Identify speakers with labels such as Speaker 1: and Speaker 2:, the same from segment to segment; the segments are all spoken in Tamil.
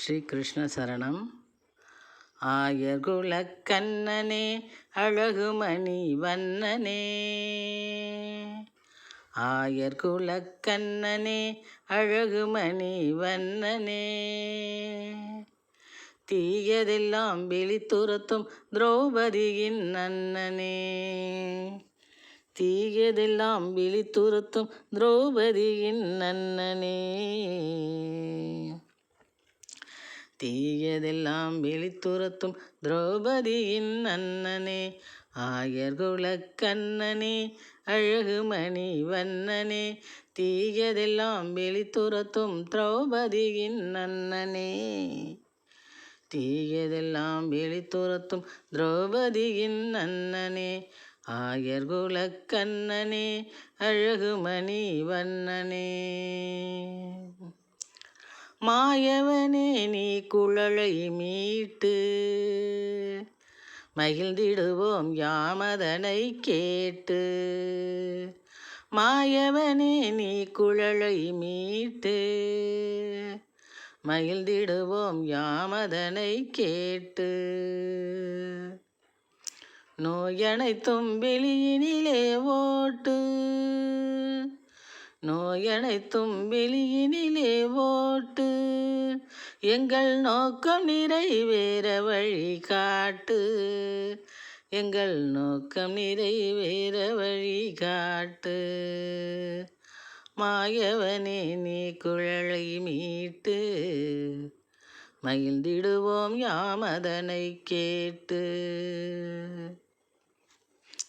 Speaker 1: ஸ்ரீ கிருஷ்ண சரணம் ஆயர்குல கண்ணனே அழகுமணி வண்ணனே. ஆயர்குல கண்ணனே அழகுமணி வண்ணனே. தீயதெல்லாம் விழித்துரத்தும் திரௌபதியின் அண்ணனே. தீயதெல்லாம் விழித்துரத்தும் திரௌபதியின் நன்னனே தீயதெல்லாம் விழித்துரத்தும் திரௌபதியின் அண்ணனே ஆயர்குலக்கண்ணனே அழகுமணி வண்ணனே தீயதெல்லாம் விழித்துரத்தும் திரௌபதியின் அண்ணனே. தீயதெல்லாம் விழித்துரத்தும் திரௌபதியின் அண்ணனே ஆயர்குலக்கண்ணனே அழகுமணி வண்ணனே. மாயவனே நீ குழலை மீட்டு. மகிழ்ந்திடுவோம் யாமதனை கேட்டு. மாயவனே நீ குழலை மீட்டு. மகிழ்ந்திடுவோம் யாமதனை கேட்டு. நோயனைத்தும் வெளியினிலே ஓட்டு. நோயனைத்தும் வெளியினிலே ஓட்டு. எங்கள் நோக்கம் நிறைவேற வழி காட்டு எங்கள் நோக்கம் நிறைவேற வழி காட்டு மாயவனே நீ குழலை மீட்டு. மகிழ்ந்திடுவோம் யாமதனை கேட்டு.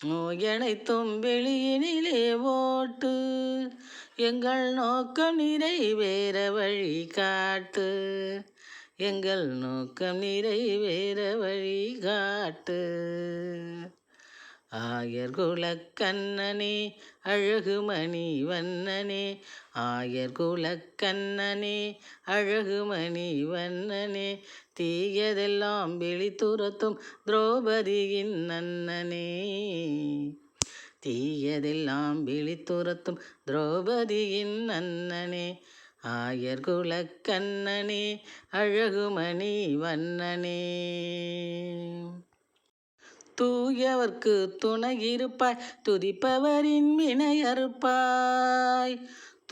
Speaker 1: நோயனைத்தும் வெளியினிலே ஓட்டு. எங்கள் நோக்கம் நிறைவேற வழி காட்டு எங்கள் நோக்கம் நிறைவேற வழி காட்டு ஆயர்குல கண்ணனே அழகுமணி வண்ணனே. ஆயர்குல கண்ணனே அழகுமணி வண்ணனே. தீயதெல்லாம் விழித்துரத்தும் திரௌபதியின் நன்னனே. தீயதெல்லாம் விழித்துரத்தும் திரௌபதியின் அண்ணனே ஆயர்குல கண்ணனே அழகுமணி வண்ணனே. தூயவர்க்கு துணையிருப்பாய் துதிப்பவரின் வினையறுப்பாய்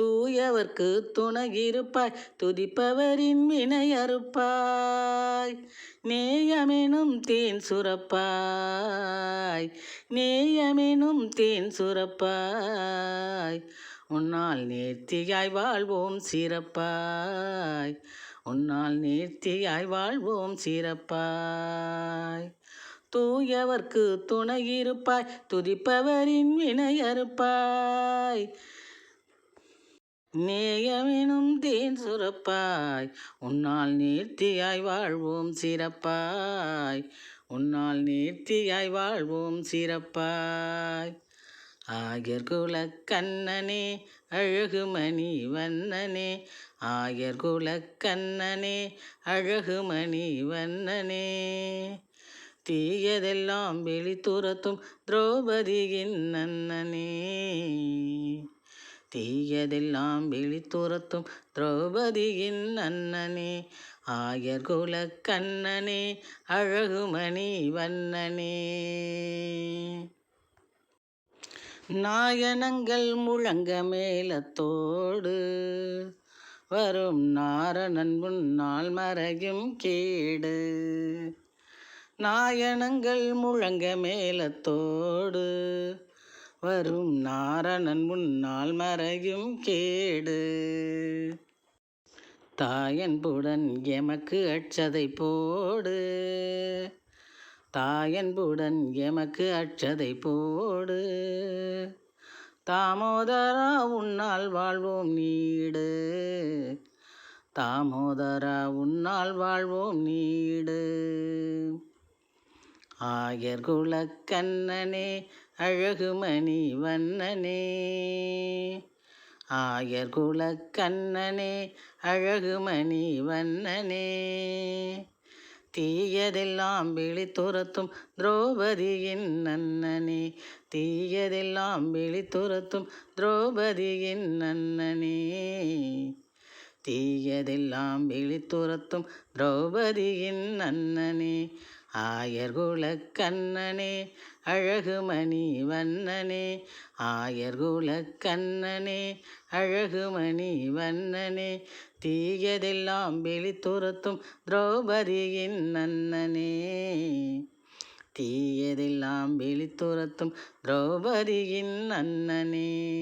Speaker 1: தூயவர்க்கு துணையிருப்பாய் துதிப்பவரின் வினையறுப்பாய் நேயமெனும் தேன் சுரப்பாய். நேயமெனும் தேன் சுரப்பாய். உன்னால் நேர்த்தியாய் வாழ்வோம் சிறப்பாய். உன்னால் நேர்த்தியாய் வாழ்வோம் சிறப்பாய். தூயவர்க்கு துணையிருப்பாய். துதிப்பவரின் வினையறுப்பாய். நேயமெனும் தேன் சுரப்பாய். உன்னால் நேர்த்தியாய் வாழ்வோம் சிறப்பாய். உன்னால் நேர்த்தியாய் வாழ்வோம் சிறப்பாய். ஆயர்குல கண்ணனே அழகுமணி வண்ணனே. ஆயர்குல கண்ணனே அழகுமணி வண்ணனே. தீயதெல்லாம் வெளித்துரத்தும் திரௌபதியின் நன்னனே. தீயதெல்லாம் விழித்துரத்தும் திரௌபதியின் அண்ணனே ஆயர்குல கண்ணனே அழகுமணி வண்ணனே. நாயனங்கள் முழங்க மேலத்தோடு வரும் நாரணன் முன்னால் மறையும் கேடு. நாயனங்கள் முழங்க மேலத்தோடு வரும் நாரணன் முன்னால் மறையும் கேடு. தாயன்புடன் எமக்கு அச்சதை போடு தாயன்புடன் எமக்கு அச்சதை போடு. தாமோதரா உன்னால் வாழ்வோம் நீடு. தாமோதரா உன்னால் வாழ்வோம் நீடு. ஆயர் குலக்கண்ணனே அழகுமணி வண்ணனே. ஆயர் குலக்கண்ணனே அழகுமணி வண்ணனே. தீயதெல்லாம் விழித்துரத்தும் திரௌபதியின் நன்னனே. தீயதெல்லாம் விழித்துரத்தும் திரௌபதியின் நன்னனே. தீயதெல்லாம் விழித்துரத்தும் திரௌபதியின் நன்னனே. ஆயர்குலக் கண்ணனே அழகுமணி வண்ணனே. ஆயர்குலக் கண்ணனே அழகுமணி வண்ணனே. தீயதெல்லாம் விழித்துரத்தும் திரௌபதியின் நன்னனே. தீயதெல்லாம் விழித்துரத்தும் திரௌபதியின் அண்ணனே